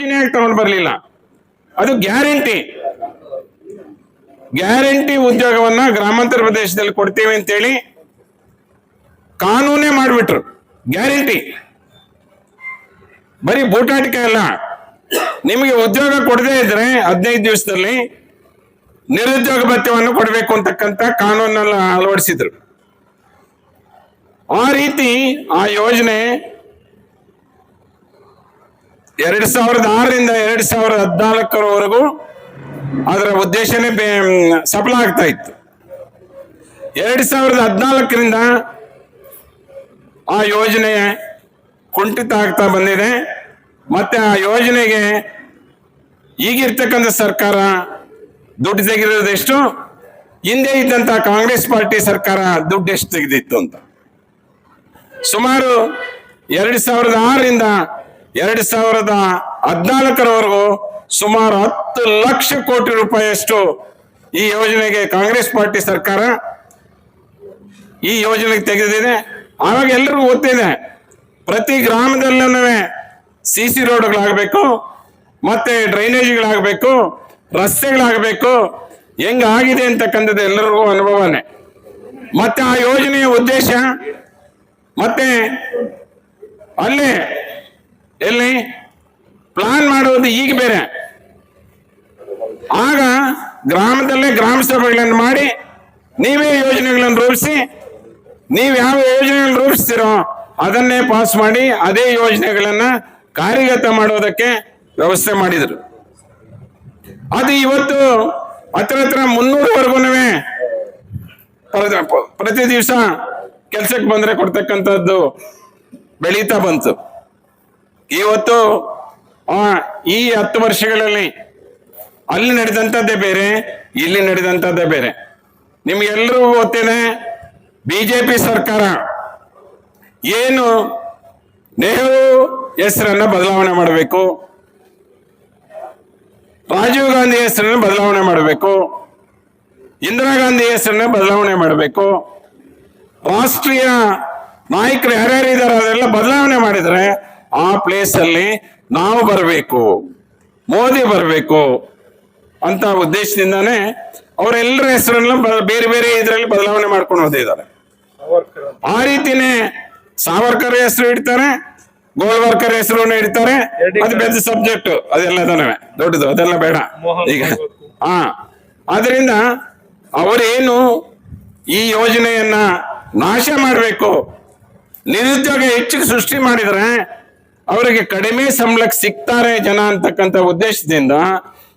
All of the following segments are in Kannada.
ತಗೊಂಡು ಬರಲಿಲ್ಲ. ಅದು ಗ್ಯಾರಂಟಿ. ಗ್ಯಾರಂಟಿ ಉದ್ಯೋಗವನ್ನ ಗ್ರಾಮಾಂತರ ಪ್ರದೇಶದಲ್ಲಿ ಕೊಡ್ತೀವಿ ಅಂತೇಳಿ ಕಾನೂನೇ ಮಾಡಿಬಿಟ್ರು. ಗ್ಯಾರಂಟಿ. ಬರೀ ಬೂಟಾಟಿಕೆ ಅಲ್ಲ. ನಿಮಗೆ ಉದ್ಯೋಗ ಕೊಡದೇ ಇದ್ರೆ ಹದಿನೈದು ದಿವಸದಲ್ಲಿ ನಿರುದ್ಯೋಗ ಭತ್ಯವನ್ನು ಕೊಡಬೇಕು ಅಂತಕ್ಕಂಥ ಕಾನೂನನ್ನ ಅಳವಡಿಸಿದ್ರು. ಆ ರೀತಿ ಆ ಯೋಜನೆ ಎರಡ್ ಸಾವಿರದ ಆರರಿಂದ ಎರಡ್ ಸಾವಿರದ ಹದಿನಾಲ್ಕರವರೆಗೂ ಅದರ ಉದ್ದೇಶನೇ ಸಫಲ ಆಗ್ತಾ ಇತ್ತು. ಎರಡ್ ಸಾವಿರದ ಹದಿನಾಲ್ಕರಿಂದ ಆ ಯೋಜನೆ ಕುಂಠಿತ ಆಗ್ತಾ ಬಂದಿದೆ. ಮತ್ತೆ ಆ ಯೋಜನೆಗೆ ಈಗಿರ್ತಕ್ಕಂಥ ಸರ್ಕಾರ ದುಡ್ಡು ತೆಗೆದಿರೋದು ಎಷ್ಟು? ಹಿಂದೆ ಇದ್ದಂತ ಕಾಂಗ್ರೆಸ್ ಪಾರ್ಟಿ ಸರ್ಕಾರ ದುಡ್ಡು ಎಷ್ಟು ತೆಗೆದಿತ್ತು ಅಂತ. ಸುಮಾರು ಎರಡು ಸಾವಿರದ ಆರರಿಂದ ಎರಡು ಸಾವಿರದ ಹದಿನಾಲ್ಕರವರೆಗೂ ಸುಮಾರು ಹತ್ತು ಲಕ್ಷ ಕೋಟಿ ರೂಪಾಯಿಯಷ್ಟು ಈ ಯೋಜನೆಗೆ ಕಾಂಗ್ರೆಸ್ ಪಾರ್ಟಿ ಸರ್ಕಾರ ಈ ಯೋಜನೆಗೆ ತೆಗೆದಿದೆ. ಆವಾಗ ಎಲ್ಲರಿಗೂ ಗೊತ್ತಿದೆ. ಪ್ರತಿ ಗ್ರಾಮದಲ್ಲೂ ಸಿ ಸಿ ರೋಡ್ಗಳಾಗಬೇಕು, ಮತ್ತೆ ಡ್ರೈನೇಜ್ಗಳಾಗಬೇಕು, ರಸ್ತೆಗಳಾಗಬೇಕು, ಹೆಂಗಾಗಿದೆ ಅಂತಕ್ಕಂಥದ್ದು ಎಲ್ಲರಿಗೂ ಅನುಭವನೇ. ಮತ್ತೆ ಆ ಯೋಜನೆಯ ಉದ್ದೇಶ, ಮತ್ತೆ ಅಲ್ಲೇ ಎಲ್ಲಿ? ಪ್ಲಾನ್ ಮಾಡುವುದು ಈಗ ಬೇರೆ. ಆಗ ಗ್ರಾಮದಲ್ಲೇ ಗ್ರಾಮ ಸಭೆಗಳನ್ನು ಮಾಡಿ, ನೀವೇ ಯೋಜನೆಗಳನ್ನು ರೂಪಿಸಿ, ನೀವು ಯಾವ ಯೋಜನೆಗಳನ್ನು ರೂಪಿಸ್ತೀರೋ ಅದನ್ನೇ ಪಾಸ್ ಮಾಡಿ, ಅದೇ ಯೋಜನೆಗಳನ್ನ ಕಾರ್ಯಗತ ಮಾಡೋದಕ್ಕೆ ವ್ಯವಸ್ಥೆ ಮಾಡಿದರು. ಅದು ಇವತ್ತು ಹತ್ರ ಹತ್ರ ಮುನ್ನೂರವರೆಗೂ ಪ್ರತಿ ದಿವಸ ಕೆಲಸಕ್ಕೆ ಬಂದ್ರೆ ಕೊಡ್ತಕ್ಕಂಥದ್ದು ಬೆಳೀತಾ ಬಂತು. ಇವತ್ತು ಈ ಹತ್ತು ವರ್ಷಗಳಲ್ಲಿ ಅಲ್ಲಿ ನಡೆದಂಥದ್ದೇ ಬೇರೆ, ಇಲ್ಲಿ ನಡೆದಂಥದ್ದೇ ಬೇರೆ. ನಿಮ್ಗೆಲ್ಲರಿಗೂ ಗೊತ್ತಿದೆ, ಬಿಜೆಪಿ ಸರ್ಕಾರ ಏನು ನೆಹರು ಹೆಸರನ್ನು ಬದಲಾವಣೆ ಮಾಡಬೇಕು? ರಾಜೀವ್ ಗಾಂಧಿ ಹೆಸರನ್ನು ಬದಲಾವಣೆ ಮಾಡಬೇಕು? ಇಂದಿರಾ ಗಾಂಧಿ ಹೆಸರನ್ನ ಬದಲಾವಣೆ ಮಾಡಬೇಕು? ರಾಷ್ಟ್ರೀಯ ನಾಯಕರು ಯಾರ್ಯಾರು ಇದ್ದಾರೆ ಅದೆಲ್ಲ ಬದಲಾವಣೆ ಮಾಡಿದ್ರೆ ಆ ಪ್ಲೇಸ್ ಅಲ್ಲಿ ನಾವು ಬರಬೇಕು ಮೋದಿ ಬರಬೇಕು ಅಂತ ಉದ್ದೇಶದಿಂದಾನೇ ಅವರೆಲ್ಲರ ಹೆಸರನ್ನ ಬೇರೆ ಬೇರೆ ಇದರಲ್ಲಿ ಬದಲಾವಣೆ ಮಾಡ್ಕೊಂಡು ಹೋದಿದ್ದಾರೆ. ಆ ರೀತಿನೇ ಸಾವರ್ಕರ್ ಹೆಸರು ಇಡ್ತಾರೆ ಗೋಲ್ವರ್ಕರ್ ಹೆಸರು ಇಡ್ತಾರೆ ಅದು ಬೆದ್ದ ಸಬ್ಜೆಕ್ಟ್ ಅದೆಲ್ಲ ದೊಡ್ಡದು ಅದೆಲ್ಲ ಬೇಡ. ಈಗ ಹಾ ಆದ್ರಿಂದ ಅವರೇನು ಈ ಯೋಜನೆಯನ್ನ ನಾಶ ಮಾಡಬೇಕು ನಿರುದ್ಯೋಗ ಹೆಚ್ಚಿಗೆ ಸೃಷ್ಟಿ ಮಾಡಿದ್ರೆ ಅವರಿಗೆ ಕಡಿಮೆ ಸಂಬಳಕ್ಕೆ ಸಿಗ್ತಾರೆ ಜನ ಅಂತಕ್ಕಂಥ ಉದ್ದೇಶದಿಂದ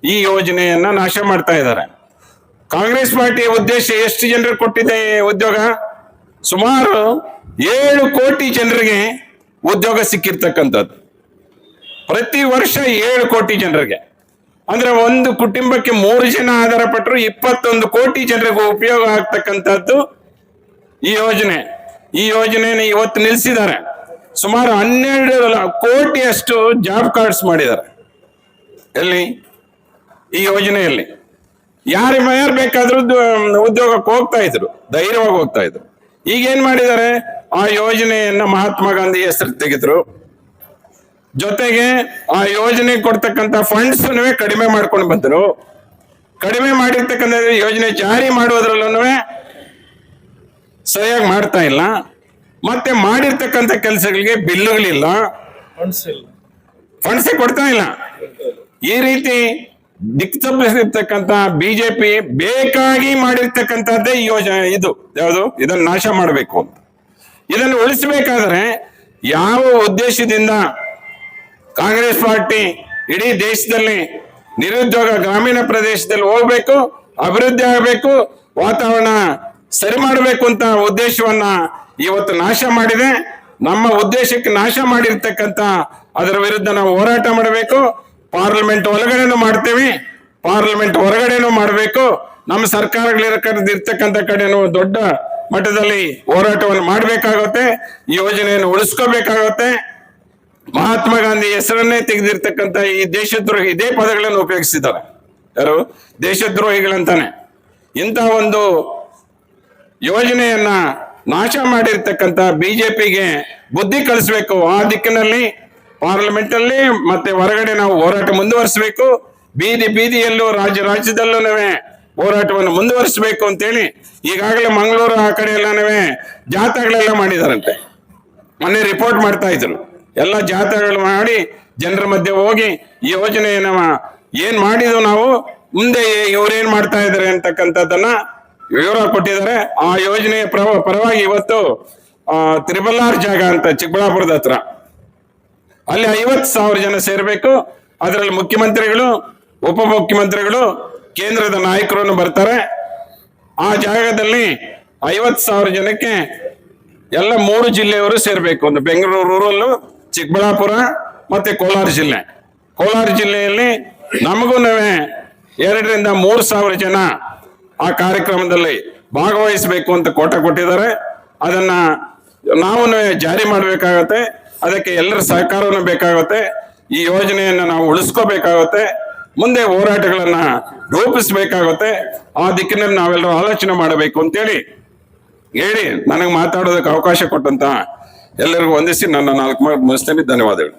ಈ ಯೋಜನೆಯನ್ನ ನಾಶ ಮಾಡ್ತಾ ಇದ್ದಾರೆ. ಕಾಂಗ್ರೆಸ್ ಪಾರ್ಟಿ ಉದ್ದೇಶ ಎಷ್ಟು ಜನರಿಗೆ ಕೊಟ್ಟಿದೆ ಉದ್ಯೋಗ? ಸುಮಾರು ಏಳು ಕೋಟಿ ಜನರಿಗೆ ಉದ್ಯೋಗ ಸಿಕ್ಕಿರ್ತಕ್ಕಂಥದ್ದು. ಪ್ರತಿ ವರ್ಷ ಏಳು ಕೋಟಿ ಜನರಿಗೆ. ಅಂದ್ರೆ ಒಂದು ಕುಟುಂಬಕ್ಕೆ ಮೂರು ಜನ ಆಧಾರ ಪಟ್ಟರು ಇಪ್ಪತ್ತೊಂದು ಕೋಟಿ ಜನರಿಗೆ ಉಪಯೋಗ ಆಗ್ತಕ್ಕಂಥದ್ದು ಈ ಯೋಜನೆ. ಈ ಯೋಜನೆಯನ್ನು ಇವತ್ತು ನಿಲ್ಲಿಸಿದ್ದಾರೆ ಸುಮಾರು ಹನ್ನೆರಡು ಕೋಟಿಯಷ್ಟು ಜಾಬ್ ಕಾರ್ಡ್ಸ್ ಮಾಡಿದ್ದಾರೆ. ಎಲ್ಲಿ? ಈ ಯೋಜನೆಯಲ್ಲಿ. ಯಾರು ಯಾರು ಬೇಕಾದ್ರೂ ಉದ್ಯೋಗಕ್ಕೆ ಹೋಗ್ತಾ ಇದ್ರು, ಧೈರ್ಯವಾಗಿ ಹೋಗ್ತಾ ಇದ್ರು. ಈಗ ಏನ್ ಮಾಡಿದ್ದಾರೆ? ಆ ಯೋಜನೆಯನ್ನ ಮಹಾತ್ಮ ಗಾಂಧಿ ಹೆಸರು ತೆಗೆದ್ರು. ಜೊತೆಗೆ ಆ ಯೋಜನೆ ಕೊಡ್ತಕ್ಕಂತ ಫಂಡ್ಸ್ ಕಡಿಮೆ ಮಾಡ್ಕೊಂಡು ಬಂದರು. ಕಡಿಮೆ ಮಾಡಿರ್ತಕ್ಕಂಥ ಯೋಜನೆ ಜಾರಿ ಮಾಡೋದ್ರಲ್ಲೂ ಸರಿಯಾಗಿ ಮಾಡ್ತಾ ಇಲ್ಲ. ಮತ್ತೆ ಮಾಡಿರ್ತಕ್ಕಂಥ ಕೆಲಸಗಳಿಗೆ ಬಿಲ್ಲುಗಳಿಲ್ಲ. ಫಂಡ್ಸ್ ಕೊಡ್ತಾ ಇಲ್ಲ. ಈ ರೀತಿ ದಿಕ್ತಪ್ಪಿಸಿರ್ತಕ್ಕಂಥ ಬಿಜೆಪಿ ಬೇಕಾಗಿ ಮಾಡಿರ್ತಕ್ಕಂಥದ್ದೇ ಈ ಯೋಜನೆ ಇದು. ಯಾವುದು? ಇದನ್ನು ನಾಶ ಮಾಡಬೇಕು ಅಂತ. ಇದನ್ನು ಉಳಿಸಬೇಕಾದ್ರೆ ಯಾವ ಉದ್ದೇಶದಿಂದ ಕಾಂಗ್ರೆಸ್ ಪಾರ್ಟಿ ಇಡೀ ದೇಶದಲ್ಲಿ ನಿರುದ್ಯೋಗ ಗ್ರಾಮೀಣ ಪ್ರದೇಶದಲ್ಲಿ ಹೋಗ್ಬೇಕು ಅಭಿವೃದ್ಧಿ ಆಗಬೇಕು ವಾತಾವರಣ ಸರಿ ಮಾಡಬೇಕು ಅಂತ ಉದ್ದೇಶವನ್ನ ಇವತ್ತು ನಾಶ ಮಾಡಿದೆ. ನಮ್ಮ ಉದ್ದೇಶಕ್ಕೆ ನಾಶ ಮಾಡಿರ್ತಕ್ಕಂಥ ಅದರ ವಿರುದ್ಧ ನಾವು ಹೋರಾಟ ಮಾಡಬೇಕು. ಪಾರ್ಲಿಮೆಂಟ್ ಒಳಗಡೆನೂ ಮಾಡ್ತೀವಿ. ಪಾರ್ಲಿಮೆಂಟ್ ಹೊರಗಡೆನೂ ಮಾಡಬೇಕು. ನಮ್ಮ ಸರ್ಕಾರಗಳಿರ್ತಕ್ಕಂಥ ಕಡೆನೂ ದೊಡ್ಡ ಮಟ್ಟದಲ್ಲಿ ಹೋರಾಟವನ್ನು ಮಾಡಬೇಕಾಗುತ್ತೆ. ಯೋಜನೆಯನ್ನು ಉಳಿಸ್ಕೋಬೇಕಾಗುತ್ತೆ. ಮಹಾತ್ಮ ಗಾಂಧಿ ಹೆಸರನ್ನೇ ತೆಗೆದಿರ್ತಕ್ಕಂಥ ಈ ದೇಶದ್ರೋಹಿ ಇದೇ ಪದಗಳನ್ನು ಉಪಯೋಗಿಸಿದ್ದಾರೆ. ಯಾರು? ದೇಶದ್ರೋಹಿಗಳಂತಾನೆ. ಇಂಥ ಒಂದು ಯೋಜನೆಯನ್ನ ನಾಶ ಮಾಡಿರ್ತಕ್ಕಂಥ ಬಿಜೆಪಿಗೆ ಬುದ್ಧಿ ಕಲಿಸ್ಬೇಕು. ಆ ದಿಕ್ಕಿನಲ್ಲಿ ಪಾರ್ಲಿಮೆಂಟ್ ಅಲ್ಲಿ ಮತ್ತೆ ಹೊರಗಡೆ ನಾವು ಹೋರಾಟ ಮುಂದುವರಿಸಬೇಕು. ಬೀದಿ ಬೀದಿಯಲ್ಲೂ ರಾಜ್ಯ ರಾಜ್ಯದಲ್ಲೂ ಹೋರಾಟವನ್ನು ಮುಂದುವರಿಸಬೇಕು ಅಂತೇಳಿ ಈಗಾಗಲೇ ಮಂಗಳೂರು ಆ ಕಡೆ ಎಲ್ಲನೂ ಜಾಥಾಗಳೆಲ್ಲ ಮಾಡಿದಾರಂತೆ. ಮೊನ್ನೆ ರಿಪೋರ್ಟ್ ಮಾಡ್ತಾ ಇದ್ರು. ಎಲ್ಲ ಜಾಥಾಗಳು ಮಾಡಿ ಜನರ ಮಧ್ಯೆ ಹೋಗಿ ಈ ಯೋಜನೆಯನ್ನ ಏನ್ ಮಾಡಿದ್ವು ನಾವು? ಮುಂದೆ ಇವ್ರೇನ್ ಮಾಡ್ತಾ ಇದಾರೆ ಅಂತಕ್ಕಂಥದ್ದನ್ನ ವಿವರ ಕೊಟ್ಟಿದ್ದಾರೆ. ಆ ಯೋಜನೆಯ ಪರವ- ಪರವಾಗಿ ಇವತ್ತು ತ್ರಿಬಲ್ಲಾರ್ ಜಾಗ ಅಂತ ಚಿಕ್ಕಬಳ್ಳಾಪುರದ ಹತ್ರ. ಅಲ್ಲಿ ಐವತ್ತು ಸಾವಿರ ಜನ ಸೇರಬೇಕು. ಅದರಲ್ಲಿ ಮುಖ್ಯಮಂತ್ರಿಗಳು ಉಪ ಮುಖ್ಯಮಂತ್ರಿಗಳು ಕೇಂದ್ರದ ನಾಯಕರನ್ನು ಬರ್ತಾರೆ. ಆ ಜಾಗದಲ್ಲಿ ಐವತ್ತು ಸಾವಿರ ಜನಕ್ಕೆ ಎಲ್ಲ ಮೂರು ಜಿಲ್ಲೆಯವರು ಸೇರಬೇಕು. ಒಂದು ಬೆಂಗಳೂರು, ರೂರಲ್ಲು, ಚಿಕ್ಕಬಳ್ಳಾಪುರ ಮತ್ತೆ ಕೋಲಾರ ಜಿಲ್ಲೆ. ಕೋಲಾರ ಜಿಲ್ಲೆಯಲ್ಲಿ ನಮಗೂ ಎರಡರಿಂದ ಮೂರು ಸಾವಿರ ಜನ ಆ ಕಾರ್ಯಕ್ರಮದಲ್ಲಿ ಭಾಗವಹಿಸಬೇಕು ಅಂತ ಕೋಟ ಕೊಟ್ಟಿದ್ದಾರೆ. ಅದನ್ನ ನಾವು ಜಾರಿ ಮಾಡಬೇಕಾಗತ್ತೆ. ಅದಕ್ಕೆ ಎಲ್ಲರ ಸಹಕಾರವನ್ನು ಬೇಕಾಗುತ್ತೆ. ಈ ಯೋಜನೆಯನ್ನು ನಾವು ಉಳಿಸ್ಕೋಬೇಕಾಗುತ್ತೆ. ಮುಂದೆ ಹೋರಾಟಗಳನ್ನ ರೂಪಿಸಬೇಕಾಗುತ್ತೆ. ಆ ದಿಕ್ಕಿನಲ್ಲಿ ನಾವೆಲ್ಲರೂ ಆಲೋಚನೆ ಮಾಡಬೇಕು ಅಂತೇಳಿ ಹೇಳಿ ನನಗೆ ಮಾತಾಡೋದಕ್ಕೆ ಅವಕಾಶ ಕೊಟ್ಟಂತ ಎಲ್ಲರಿಗೂ ವಂದಿಸಿ ನನ್ನ ನಾಲ್ಕು ಮಾತು ಮುಗಿಸ್ತೇನೆ. ಧನ್ಯವಾದಗಳು.